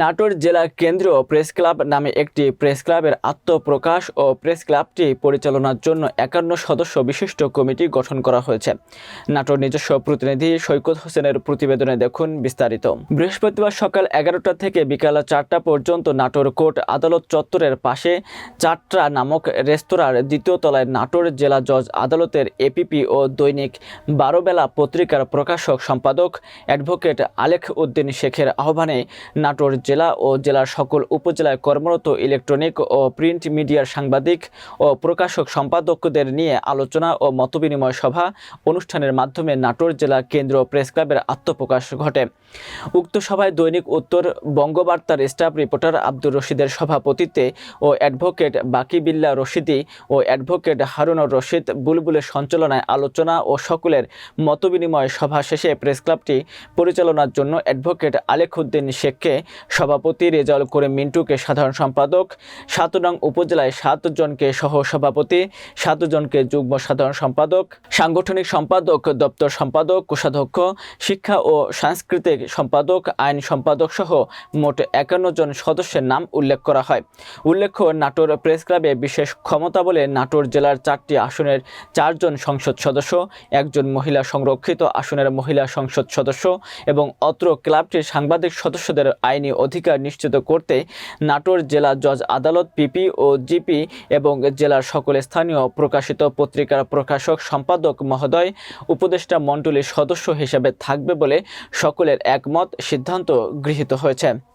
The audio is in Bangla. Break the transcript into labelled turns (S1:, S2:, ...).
S1: নাটোর জেলা কেন্দ্রীয় প্রেস ক্লাব নামে একটি প্রেস ক্লাবের আত্মপ্রকাশ ও প্রেস ক্লাবটি পরিচালনার জন্য একান্ন সদস্য বিশিষ্ট কমিটি গঠন করা হয়েছে। নাটোর নিজস্ব প্রতিনিধি সৈকত হোসেনের প্রতিবেদনে দেখুন বিস্তারিত। বৃহস্পতিবার সকাল এগারোটা থেকে বিকাল চারটা পর্যন্ত নাটোর কোর্ট আদালত চত্বরের পাশে চারটা নামক রেস্তোরাঁর দ্বিতীয় তলায় নাটোর জেলা জজ আদালতের এপিপি ও দৈনিক বারোবেলা পত্রিকার প্রকাশক সম্পাদক অ্যাডভোকেট আলেখ উদ্দিন শেখের আহ্বানে নাটোর জেলা ও জেলার সকল উপজেলায় কর্মরত ইলেকট্রনিক ও প্রিন্ট মিডিয়ার সাংবাদিক ও প্রকাশক সম্পাদকদের নিয়ে আলোচনা ও মতবিনিময় সভা অনুষ্ঠানের মাধ্যমে নাটোর জেলা কেন্দ্র প্রেস ক্লাবের আত্মপ্রকাশ ঘটে। উক্ত সভায় দৈনিক উত্তর বঙ্গবার্তার স্টাফ রিপোর্টার আব্দুর রশিদের সভাপতিত্বে ও অ্যাডভোকেট বাকি বিল্লা রশিদি ও অ্যাডভোকেট হারুনুর রশিদ বুলবুলের সঞ্চালনায় আলোচনা ও সকলের মতবিনিময় সভা শেষে প্রেস ক্লাবটি পরিচালনার জন্য অ্যাডভোকেট আলেখুদ্দিন শেখকে সভাপতি রেজাউল করিম মিন্টুকে সাধারণ সম্পাদক সাত নং উপজেলায় সাতজনকে সহ সভাপতি সাতজনকে যুগ্ম সাধারণ সম্পাদক, সাংগঠনিক সম্পাদক, দপ্তর সম্পাদক, কোষাধ্যক্ষ, শিক্ষা ও সাংস্কৃতিক সম্পাদক, আইন সম্পাদক সহ মোট একান্ন জন সদস্যের নাম উল্লেখ করা হয়। উল্লেখ্য, নাটোর প্রেস ক্লাবে বিশেষ ক্ষমতা বলে নাটোর জেলার চারটি আসনের চারজন সংসদ সদস্য, একজন মহিলা সংরক্ষিত আসনের মহিলা সংসদ সদস্য এবং অত্র ক্লাবটির সাংবাদিক সদস্যদের আইনি অধিকার নিশ্চিত করতে নাটোর জেলা জজ আদালত, পিপি ও জিপি এবং জেলার সকল স্থানীয় প্রকাশিত পত্রিকার প্রকাশক সম্পাদক মহোদয়, উপদেষ্টা মণ্ডলীর সদস্য হিসেবে থাকবে বলে সকলের একমত সিদ্ধান্ত গৃহীত হয়েছে।